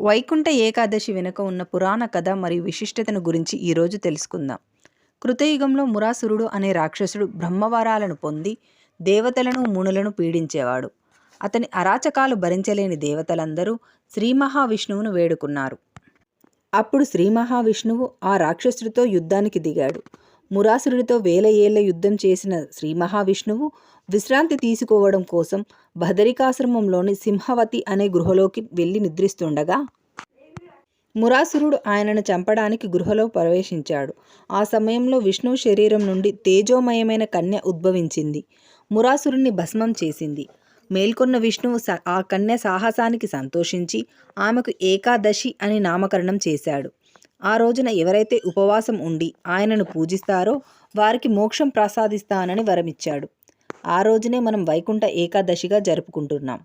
వైకుంఠ ఏకాదశి వెనుక ఉన్న పురాణ కథ మరియు విశిష్టతను గురించి ఈరోజు తెలుసుకుందాం. కృతయుగంలో మురాసురుడు అనే రాక్షసుడు బ్రహ్మవరాలను పొంది దేవతలను మునులను పీడించేవాడు. అతని అరాచకాలు భరించలేని దేవతలందరూ శ్రీ మహావిష్ణువును వేడుకున్నారు. అప్పుడు శ్రీ మహావిష్ణువు ఆ రాక్షసుడితో యుద్ధానికి దిగాడు. మురాసురుడితో వేల ఏళ్ళ యుద్ధం చేసిన శ్రీ మహావిష్ణువు విశ్రాంతి తీసుకోవడం కోసం భదరికాశ్రమంలోని సింహవతి అనే గృహలోకి వెళ్ళి నిద్రిస్తుండగా మురాసురుడు ఆయనను చంపడానికి గృహలో ప్రవేశించాడు. ఆ సమయంలో విష్ణువు శరీరం నుండి తేజోమయమైన కన్య ఉద్భవించింది. మురాసురుణ్ణి భస్మం చేసింది. మేల్కొన్న విష్ణువు స ఆ కన్య సాహసానికి సంతోషించి ఆమెకు ఏకాదశి అని నామకరణం చేశాడు. ఆ రోజున ఎవరైతే ఉపవాసం ఉండి ఆయనను పూజిస్తారో వారికి మోక్షం ప్రసాదిస్తానని వరమిచ్చాడు. ఆ రోజునే మనం వైకుంఠ ఏకాదశిగా జరుపుకుంటున్నాం.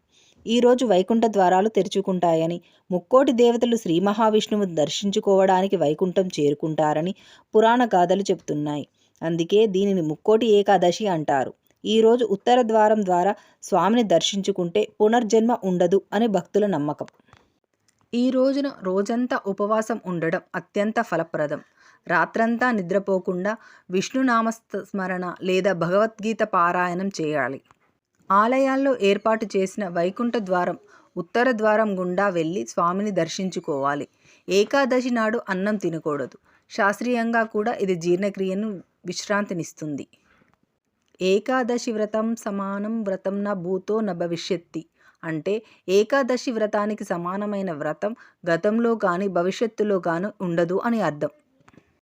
ఈరోజు వైకుంఠ ద్వారాలు తెరుచుకుంటాయని ముక్కోటి దేవతలు శ్రీ మహావిష్ణువు దర్శించుకోవడానికి వైకుంఠం చేరుకుంటారని పురాణ గాథలు చెబుతున్నాయి. అందుకే దీనిని ముక్కోటి ఏకాదశి అంటారు. ఈరోజు ఉత్తర ద్వారం ద్వారా స్వామిని దర్శించుకుంటే పునర్జన్మ ఉండదు అని భక్తుల నమ్మకం. ఈ రోజున రోజంతా ఉపవాసం ఉండడం అత్యంత ఫలప్రదం. రాత్రంతా నిద్రపోకుండా విష్ణునామ స్మరణ లేదా భగవద్గీత పారాయణం చేయాలి. ఆలయాల్లో ఏర్పాటు చేసిన వైకుంఠ ద్వారం ఉత్తర ద్వారం గుండా వెళ్ళి స్వామిని దర్శించుకోవాలి. ఏకాదశి నాడు అన్నం తినకూడదు. శాస్త్రీయంగా కూడా ఇది జీర్ణక్రియను విశ్రాంతినిస్తుంది. ఏకాదశి వ్రతం సమానం వ్రతం నా భూతో న భవిష్యత్తి. అంటే ఏకాదశి వ్రతానికి సమానమైన వ్రతం గతంలో కానీ భవిష్యత్తులో కానీ ఉండదు అని అర్థం.